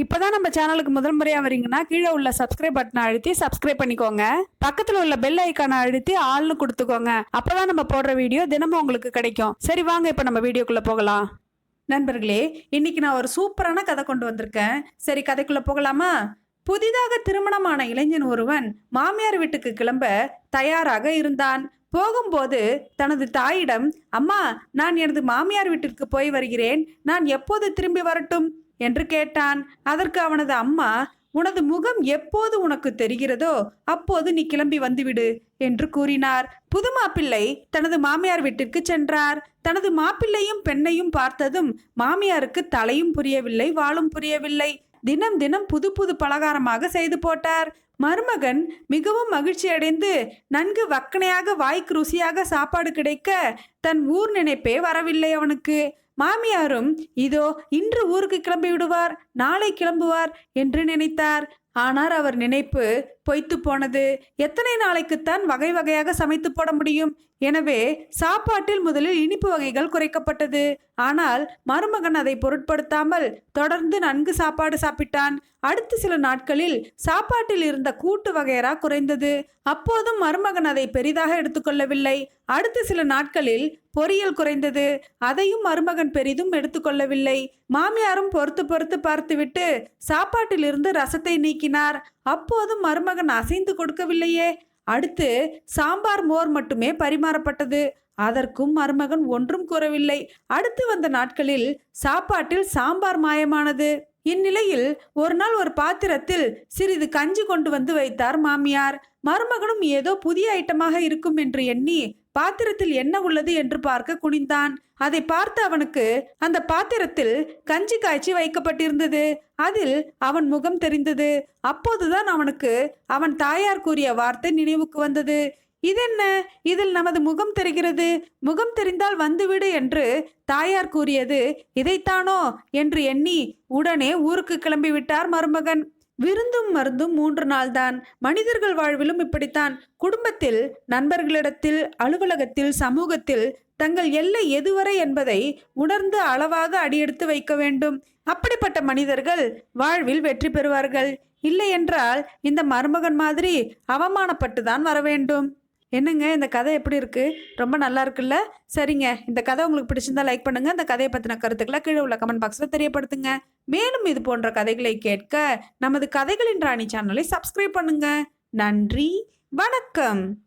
இப்போதான் நம்ம சேனலுக்கு முதல் முறையாக வரீங்கன்னா கீழே உள்ள சப்ஸ்கிரைப் பட்டனை அழுத்தி சப்ஸ்கிரைப் பண்ணிக்கோங்க. பக்கத்தில் உள்ள பெல் ஐக்கானை அழுத்தி ஆள்னு கொடுத்துக்கோங்க. அப்போதான் நம்ம போடுற வீடியோ தினமும் உங்களுக்கு கிடைக்கும். சரி வாங்க இப்போ நம்ம வீடியோக்குள்ளே போகலாம். நண்பர்களே இன்னைக்கு நான் ஒரு சூப்பரான கதை கொண்டு வந்திருக்கேன். சரி கதைக்குள்ளே போகலாமா? புதிதாக திருமணமான இளைஞன் ஒருவன் மாமியார் வீட்டுக்கு கிளம்ப தயாராக இருந்தான். போகும்போது தனது தாயிடம் அம்மா நான் எனது மாமியார் வீட்டிற்கு போய் வருகிறேன். நான் எப்போது திரும்பி வரட்டும்? என்று கேட்டான். அதற்கு அவனது அம்மா உனது முகம் எப்போது உனக்கு தெரிகிறதோ அப்போது நீ கிளம்பி வந்துவிடு என்று கூறினார். புது மாப்பிள்ளை தனது மாமியார் வீட்டிற்கு சென்றார். தனது மாப்பிள்ளையும் பெண்ணையும் பார்த்ததும் மாமியாருக்கு தலையும் புரியவில்லை வாளும் புரியவில்லை. தினம் தினம் புது புது பலகாரமாக செய்து போட்டார். மருமகன் மிகவும் மகிழ்ச்சி அடைந்து நன்கு வக்கனையாக வாய்க்கு ருசியாக சாப்பாடு கிடைக்க தன் ஊர் நினைப்பே வரவில்லை அவனுக்கு. மாமியாரும் இதோ இன்று ஊருக்கு கிளம்பி விடுவார் நாளை கிளம்புவார் என்று நினைத்தார். ஆனால் அவர் நினைப்பு பொய்த்து போனது. எத்தனை நாளைக்குத்தான் வகை வகையாக சமைத்து போட முடியும்? எனவே சாப்பாட்டில் முதலில் இனிப்பு வகைகள் குறைக்கப்பட்டது. ஆனால் மருமகன் அதை பொருட்படுத்தாமல் தொடர்ந்து நன்கு சாப்பாடு சாப்பிட்டான். அடுத்த சில நாட்களில் சாப்பாட்டில் இருந்த கூட்டு வகையரா குறைந்தது. அப்போதும் மருமகன் அதை பெரிதாக எடுத்துக்கொள்ளவில்லை அடுத்த சில நாட்களில் பொரியல் குறைந்தது. அதையும் மருமகன் பெரிதும் எடுத்துக்கொள்ளவில்லை மாமியாரும் பொறுத்து பொறுத்து பார்த்துவிட்டு சாப்பாட்டில் இருந்து ரசத்தை நீக்கினார் அப்போதும் மருமகன் அசைந்து கொடுக்கவில்லையே. அடுத்து சாம்பார் மோர் மட்டுமே பரிமாறப்பட்டது. அதற்கும் மருமகன் ஒன்றும் கூறவில்லை. அடுத்து வந்த நாட்களில் சாப்பாட்டில் சாம்பார் மாயமானது. இந்நிலையில் ஒரு நாள் ஒரு பாத்திரத்தில் சிறிது கஞ்சி கொண்டு வந்து வைத்தார் மாமியார். மருமகனும் ஏதோ புதிய ஐட்டமாக இருக்கும் என்று எண்ணி பாத்திரத்தில் என்ன உள்ளது என்று பார்க்க குனிந்தான். அதை பார்த்து அவனுக்கு அந்த பாத்திரத்தில் கஞ்சி காய்ச்சி வைக்கப்பட்டிருந்தது. அதில் அவன் முகம் தெரிந்தது. அப்போதுதான் அவனுக்கு அவன் தாயார் கூறிய வார்த்தை நினைவுக்கு வந்தது. இதென்ன? இதில் நமது முகம் தெரிகிறது. முகம் தெரிந்தால் வந்துவிடு என்று தாயார் கூறியது. இதைத்தானோ? என்று எண்ணி உடனே ஊருக்கு கிளம்பி விட்டார் மருமகன். விருந்தும் மருந்தும் மூன்று நாள்தான். மனிதர்கள் வாழ்விலும் இப்படித்தான். குடும்பத்தில் நண்பர்களிடத்தில் அலுவலகத்தில் சமூகத்தில் தங்கள் எல்லை எதுவரை என்பதை உணர்ந்து அளவாக அடியெடுத்து வைக்க வேண்டும். அப்படிப்பட்ட மனிதர்கள் வாழ்வில் வெற்றி பெறுவார்கள். இல்லை என்றால் இந்த மருமகன் மாதிரி அவமானப்பட்டு தான் வர வேண்டும். என்னங்க இந்த கதை எப்படி இருக்குது ரொம்ப நல்லா இருக்குல்ல? சரிங்க இந்த கதை உங்களுக்கு பிடிச்சிருந்தா லைக் பண்ணுங்கள் இந்த கதையை பற்றின கருத்துக்களை கீழே உள்ள கமெண்ட் பாக்ஸில் தெரியப்படுத்துங்க. மேலும் இது போன்ற கதைகளை கேட்க நமது கதைகளின் ராணி சேனலை சப்ஸ்கிரைப் பண்ணுங்கள் நன்றி வணக்கம்.